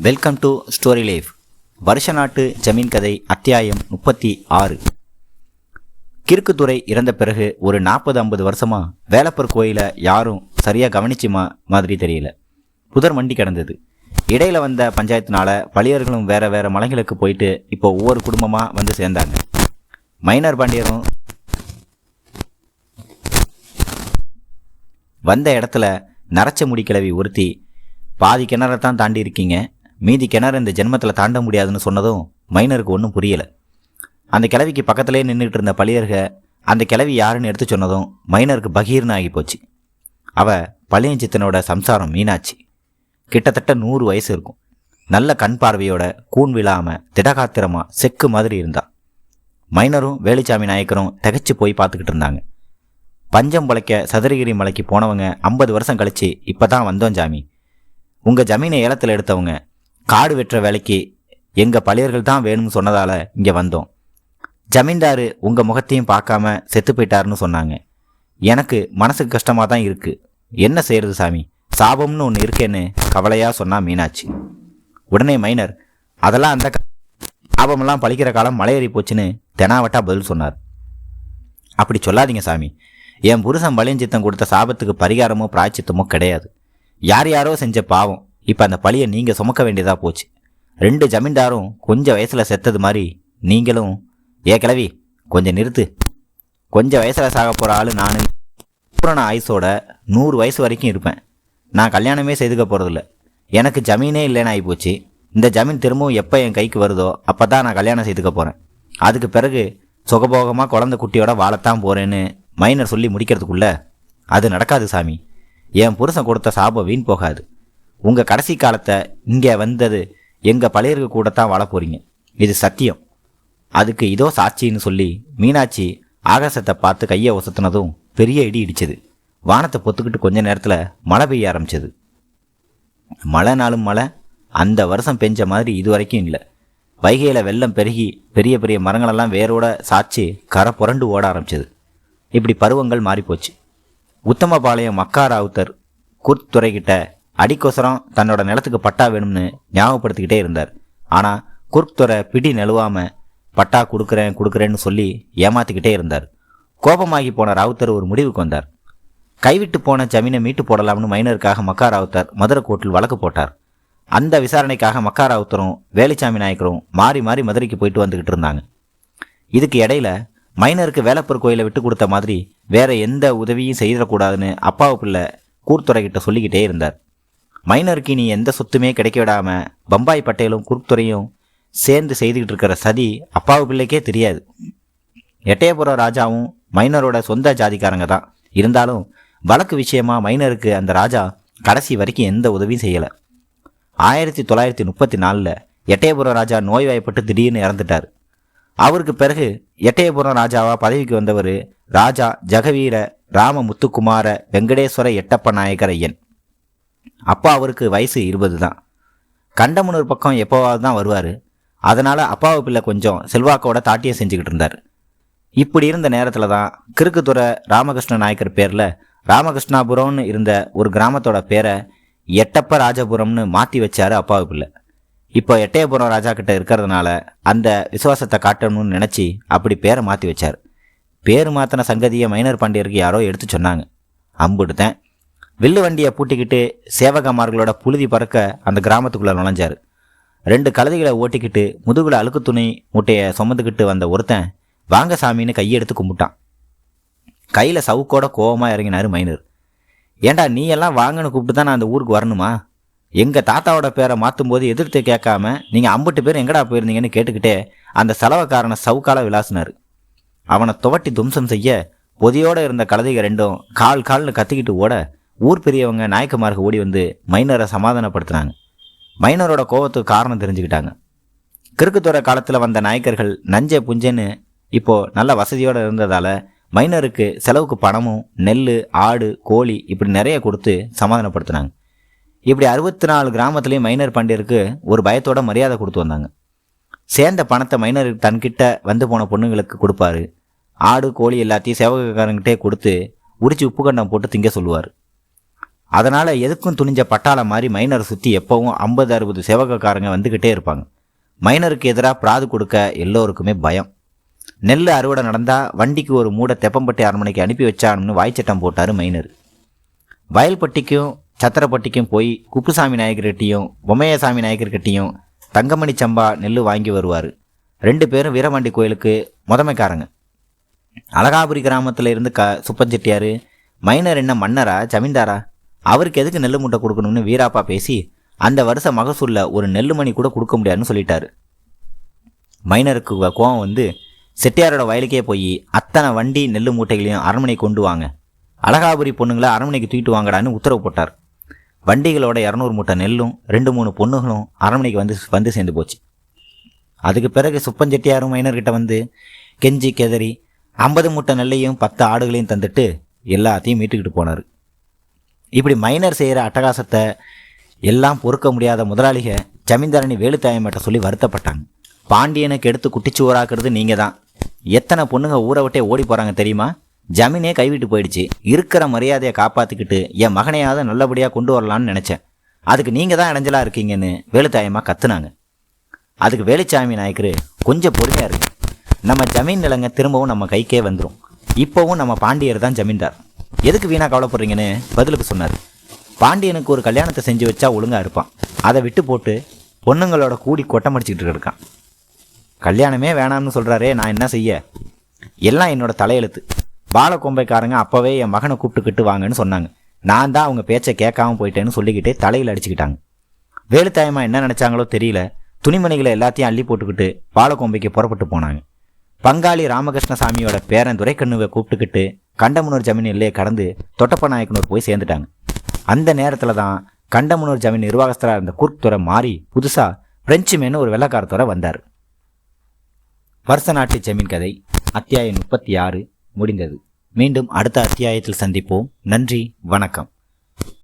Welcome to story life வருஷ நாட்டு ஜமீன் கதை அத்தியாயம் முப்பத்தி ஆறு. கிறுக்குத்துறை இறந்த பிறகு ஒரு நாற்பது ஐம்பது வருஷமா வேலப்பர் கோயிலை யாரும் சரியாக கவனிச்சுமா மாதிரி தெரியல. புதர் மண்டி கிடந்தது. இடையில வந்த பஞ்சாயத்தினால பழியர்களும் வேற வேற மலைகளுக்கு போயிட்டு இப்போ ஒவ்வொரு குடும்பமாக வந்து சேர்ந்தாங்க. மைனர் பாண்டியரும் வந்த இடத்துல நரைச்ச முடி கிளவி ஒருத்தி பாதி கிணறை தான் தாண்டி இருக்கீங்க. மீதி கிணறு இந்த ஜென்மத்தில் தாண்ட முடியாதுன்னு சொன்னதும் மைனருக்கு ஒன்றும் புரியலை. அந்த கிழவிக்கு பக்கத்திலே நின்றுட்டு இருந்த பழியர்க அந்த கிழவி யாருன்னு எடுத்து சொன்னதும் மைனருக்கு பகீர்னு ஆகி போச்சு. அவ பழியஞ்சித்தனோட சம்சாரம் மீனாட்சி. கிட்டத்தட்ட நூறு வயசு இருக்கும். நல்ல கண் பார்வையோட கூன் விழாமல் திடகாத்திரமா செக்கு மாதிரி இருந்தாள் மைனரும் வேலுச்சாமி நாயக்கரும் திகச்சு போய் பார்த்துக்கிட்டு இருந்தாங்க. பஞ்சம் பழைக்க சதுரகிரி மலைக்கு போனவங்க ஐம்பது வருஷம் கழிச்சு இப்போ தான் வந்தோம் ஜாமி உங்கள் ஜமீனை ஏலத்தில் எடுத்தவங்க காடு வெட்டுற வேலைக்கு எங்கள் பழையர்கள் தான் வேணும்னு சொன்னதால் இங்கே வந்தோம். ஜமீன்தாரு உங்கள் முகத்தையும் பார்க்காம செத்து போயிட்டாருன்னு சொன்னாங்க. எனக்கு மனசுக்கு கஷ்டமாக தான் இருக்குது என்ன செய்யறது சாமி? சாபம்னு ஒன்று இருக்கேன்னு கவலையாக சொன்னா மீனாட்சி. உடனே மைனர் அதெல்லாம் அந்த சாபமெல்லாம் பழிக்கிற காலம் மலையேறி போச்சுன்னு தெனாவட்டா பதில் சொன்னார். அப்படி சொல்லாதீங்க சாமி. என் புருஷன் பலியஞ்சித்தம் கொடுத்த சாபத்துக்கு பரிகாரமோ பிராய்ச்சித்தமோ கிடையாது. யார் யாரோ செஞ்ச பாவம். இப்போ அந்த பழியை நீங்கள் சுமக்க வேண்டியதாக போச்சு. ரெண்டு ஜமீன்தாரும் கொஞ்சம் வயசில் செத்தது மாதிரி நீங்களும் ஏ கிழவி கொஞ்சம் நிறுத்து. கொஞ்சம் வயசில் சாக போகிற ஆள் நான். பூரண ஆயுசோட நூறு வயசு வரைக்கும் இருப்பேன். நான் கல்யாணமே செய்துக்க போகிறதில்ல எனக்கு ஜமீனே இல்லைன்னு ஆகிப்போச்சு இந்த ஜமீன் திரும்பவும் எப்போ என் கைக்கு வருதோ அப்போ தான் நான் கல்யாணம் செய்துக்க போகிறேன் அதுக்கு பிறகு சுகபோகமாக குழந்த குட்டியோட வாழத்தான் போகிறேன்னு மைனர் சொல்லி முடிக்கிறதுக்குள்ள அது நடக்காது சாமி. என் புருஷன் கொடுத்த சாபம் வீண் போகாது. உங்கள் கடைசி காலத்தை இங்கே வந்தது எங்கள் பழையருக்கு கூட தான் வாழ போகிறீங்க இது சத்தியம். அதுக்கு இதோ சாட்சின்னு சொல்லி மீனாட்சி ஆகாசத்தை பார்த்து கையை ஒசத்துனதும் பெரிய இடி இடிச்சது. வானத்தை பொத்துக்கிட்டு கொஞ்ச நேரத்தில் மழை பெய்ய ஆரம்பிச்சது. மழை நாளும் மழை அந்த வருஷம் பெஞ்ச மாதிரி இது வரைக்கும் இல்லை. வைகையில் வெள்ளம் பெருகி பெரிய பெரிய மரங்களெல்லாம் வேரோட சாய்ச்சி கரை புரண்டு ஓட ஆரம்பிச்சது. இப்படி பருவங்கள் மாறிப்போச்சு. உத்தமபாளையம் மக்காராவுத்தர் ராவுத்தர் குர்துரைக்கிட்ட அடிக்கொசரம் தன்னோட நிலத்துக்கு பட்டா வேணும்னு ஞாபகப்படுத்திக்கிட்டே இருந்தார். ஆனால் குர்துரை பிடி நழுவாம பட்டா கொடுக்குறேன் கொடுக்குறேன்னு சொல்லி ஏமாத்திக்கிட்டே இருந்தார். கோபமாகி போன ராவுத்தர் ஒரு முடிவுக்கு வந்தார். கைவிட்டு போன ஜமீனை மீட்டு போடலாம்னு மைனருக்காக மக்கா ராவுத்தர் மதுரை கோர்ட்டில் வழக்கு போட்டார். அந்த விசாரணைக்காக மக்கா ராவுத்தரும் வேலுச்சாமி நாயக்கரும் மாறி மாறி மதுரைக்கு போயிட்டு வந்துக்கிட்டு இருந்தாங்க. இதுக்கு இடையில மைனருக்கு வேலப்பர் கோயிலை விட்டு கொடுத்த மாதிரி வேற எந்த உதவியும் செய்திடக்கூடாதுன்னு அப்பாவு பிள்ளை கூர்த்துறைகிட்ட சொல்லிக்கிட்டே இருந்தார். மைனருக்கு இனி எந்த சொத்துமே கிடைக்க விடாமல் பம்பாய் பட்டேலும் குருத்துறையும் சேர்ந்து செய்துக்கிட்டு இருக்கிற சதி அப்பாவு பிள்ளைக்கே தெரியாது. எட்டயபுரம் ராஜாவும் மைனரோட சொந்த ஜாதிக்காரங்க தான். இருந்தாலும் வழக்கு விஷயமா மைனருக்கு அந்த ராஜா கடைசி வரைக்கும் எந்த உதவியும் செய்யலை. ஆயிரத்தி தொள்ளாயிரத்தி முப்பத்தி நாலில் எட்டயபுரம் ராஜா நோய்வாய்ப்பட்டு திடீர்னு இறந்துட்டார். அவருக்கு பிறகு எட்டயபுரம் ராஜாவாக பதவிக்கு வந்தவர் ராஜா ஜெகவீர ராம முத்துக்குமார வெங்கடேஸ்வர எட்டப்ப நாயக்கர் ஐயன். அப்பா அவருக்கு வயசு இருபது தான். கண்டமனூர் பக்கம் எப்போவாவது தான் வருவார். அதனால் அப்பாவு பிள்ளை கொஞ்சம் செல்வாக்கோட தாட்டியம் செஞ்சுக்கிட்டு இருந்தார். இப்படி இருந்த நேரத்தில் தான் கிறுக்குத்துறை ராமகிருஷ்ண நாயக்கர் பேரில் ராமகிருஷ்ணாபுரம்னு இருந்த ஒரு கிராமத்தோட பேரை எட்டப்ப ராஜபுரம்னு மாற்றி வச்சார் அப்பாவு பிள்ளை. இப்போ எட்டயபுரம் ராஜா கிட்ட இருக்கிறதுனால அந்த விசுவாசத்தை காட்டணும்னு நினச்சி அப்படி பேரை மாற்றி வச்சார். பேர் மாற்றின சங்கதியை மைனர் பாண்டியருக்கு யாரோ எடுத்து சொன்னாங்க. அம்புடுத்தேன் வில்லு வண்டியை பூட்டிக்கிட்டு சேவகமார்களோட புழுதி பறக்க அந்த கிராமத்துக்குள்ளே நுழைஞ்சார். ரெண்டு கழுதைகளை ஓட்டிக்கிட்டு முதுகில் அழுக்கு துணி மூட்டையை சுமந்துக்கிட்டு வந்த ஒருத்தன் வாங்க சாமின்னு கையெடுத்து கும்பிட்டான். கையில் சவுக்கோட கோவமாக இறங்கினார் மைனர். ஏண்டா நீ எல்லாம் வாங்கன்னு கூப்பிட்டு தான் நான் அந்த ஊருக்கு வரணுமா? எங்கள் தாத்தாவோட பேரை மாற்றும் போது எதிர்த்து கேட்காம நீங்கள் அம்புட்டு பேர் எங்கடா போயிருந்தீங்கன்னு கேட்டுக்கிட்டே அந்த செலவக்காரனை சவுக்கால விளாசினார். அவனை துவட்டி தும்சம் செய்ய பொதியோடு இருந்த கழுதைகள் ரெண்டும் கால் கால்னு கத்திக்கிட்டு ஓட ஊர் பெரியவங்க நாயக்கமாருக்கு ஓடி வந்து மைனரை சமாதானப்படுத்துனாங்க. மைனரோட கோவத்துக்கு காரணம் தெரிஞ்சுக்கிட்டாங்க. கிறுக்குத்துறை காலத்தில் வந்த நாயக்கர்கள் நஞ்சை புஞ்சன்னு இப்போது நல்ல வசதியோடு இருந்ததால் மைனருக்கு செலவுக்கு பணமும் நெல் ஆடு கோழி இப்படி நிறைய கொடுத்து சமாதானப்படுத்தினாங்க. இப்படி அறுபத்தி நாலு கிராமத்துலேயும் மைனர் பாண்டியருக்கு ஒரு பயத்தோட மரியாதை கொடுத்து வந்தாங்க. சேர்ந்த பணத்தை மைனர் தன்கிட்ட வந்து போன பொண்ணுங்களுக்கு கொடுப்பாரு. ஆடு கோழி எல்லாத்தையும் சேவகக்காரங்கிட்டே கொடுத்து உரிச்சு உப்பு கண்டம் போட்டு திங்க சொல்லுவார். அதனால் எதுக்கும் துணிஞ்ச பட்டாள மாதிரி மைனரை சுற்றி எப்போவும் ஐம்பது அறுபது சேவகக்காரங்க வந்துக்கிட்டே இருப்பாங்க. மைனருக்கு எதிராக பிராது கொடுக்க எல்லோருக்குமே பயம். நெல் அறுவடை நடந்தால் வண்டிக்கு ஒரு மூடை தெப்பம்பட்டி அரண்மனைக்கு அனுப்பி வச்சானுன்னு வாய்ச்சட்டம் போட்டார் மைனர். வயல்பட்டிக்கும் சத்திரப்பட்டிக்கும் போய் குப்புசாமி நாயக்கர்கிட்டையும் பொம்மையசாமி நாயக்கர்கிட்டையும் தங்கமணி சம்பா நெல் வாங்கி வருவார். ரெண்டு பேரும் வீரபாண்டி கோயிலுக்கு முதமைக்காரங்க. அழகாபுரி கிராமத்தில் இருந்து க சுப்பஞ்செட்டியார் மைனர் என்ன மன்னரா ஜமீன்தாரா? அவருக்கு எதுக்கு நெல் மூட்டை கொடுக்கணும்னு வீராப்பா பேசி அந்த வருஷ மகசூலில் ஒரு நெல் மணி கூட கொடுக்க முடியாதுன்னு சொல்லிட்டாரு. மைனருக்கு கோவம் வந்து செட்டியாரோட வயலுக்கே போய் அத்தனை வண்டி நெல் மூட்டைகளையும் அரண்மனை கொண்டு வாங்க. அழகாபுரி பொண்ணுங்களை அரண்மனைக்கு தூக்கிட்டு வாங்கடான்னு உத்தரவு போட்டார். வண்டிகளோட இரநூறு மூட்டை நெல்லும் ரெண்டு மூணு பொண்ணுகளும் அரண்மனைக்கு வந்து வந்து சேர்ந்து போச்சு. அதுக்கு பிறகு சுப்பஞ்செட்டியாரும் மைனர்கிட்ட வந்து கெஞ்சி கெதறி ஐம்பது மூட்டை நெல்லையும் பத்து ஆடுகளையும் தந்துட்டு எல்லாத்தையும் மீட்டுக்கிட்டு போனார். இப்படி மைனர் செய்கிற அட்டகாசத்தை எல்லாம் பொறுக்க முடியாத முதலாளிக ஜமீன்தாரணி வேலுத்தாயம்கிட்ட சொல்லி வருத்தப்பட்டாங்க. பாண்டியனுக்கு எடுத்து குட்டிச்சுவராக்குறது நீங்கள் தான் எத்தனை பொண்ணுங்க ஊரை விட்டே ஓடி போகிறாங்க தெரியுமா? ஜமீனே கைவிட்டு போயிடுச்சு. இருக்கிற மரியாதையை காப்பாற்றிக்கிட்டு என் மகனையாவது நல்லபடியாக கொண்டு வரலான்னு நினச்சேன். அதுக்கு நீங்கள் தான் இடைஞ்சலாக இருக்கீங்கன்னு வேலுத்தாயமாக கத்துனாங்க. அதுக்கு வேலுச்சாமி நாயக்கர் கொஞ்சம் பொறுமையாக இருக்கு நம்ம ஜமீன் நிலங்க திரும்பவும் நம்ம கைக்கே வந்துடும் இப்போவும் நம்ம பாண்டியர் தான் ஜமீன்தார். எதுக்கு வீணாக கவலைப்படுறீங்கன்னு பதிலுக்கு சொன்னார். பாண்டியனுக்கு ஒரு கல்யாணத்தை செஞ்சு வச்சா ஒழுங்காக இருப்பான். அதை விட்டு போட்டு பொண்ணுங்களோட கூடி கொட்டமடிச்சுக்கிட்டு இருக்கான். கல்யாணமே வேணாம்னு சொல்கிறாரே நான் என்ன செய்ய? எல்லாம் என்னோட தலையெழுத்து. பாலக்கொம்பைக்காரங்க அப்போவே என் மகனை கூப்பிட்டுக்கிட்டு வாங்கன்னு சொன்னாங்க. நான் தான் அவங்க பேச்சை கேட்காம போயிட்டேன்னு சொல்லிக்கிட்டே தலையில் அடிச்சுக்கிட்டாங்க. வேலுத்தாயமா என்ன நினச்சாங்களோ தெரியல. துணிமணிகளை எல்லாத்தையும் அள்ளி போட்டுக்கிட்டு பாலக்கொம்பைக்கு புறப்பட்டு போனாங்க. பங்காளி ராமகிருஷ்ணசாமியோட பேரன் துரைக்கண்ணுவை கூப்பிட்டுக்கிட்டு கண்டமனூர் ஜமீன் எல்லையை கடந்து தொட்டப்ப நாயக்கனூர் போய் சேர்ந்துட்டாங்க. அந்த நேரத்தில் தான் கண்டமனூர் ஜமீன் நிர்வாகஸ்தராக இருந்த குர்க் துறை மாறி புதுசாக பிரெஞ்சு மேனு ஒரு வெள்ளக்காரத்துறை வந்தார். வருஷ நாட்டு ஜமீன் கதை அத்தியாயம் முப்பத்தி ஆறு முடிந்தது. மீண்டும் அடுத்த அத்தியாயத்தில் சந்திப்போம். நன்றி வணக்கம்.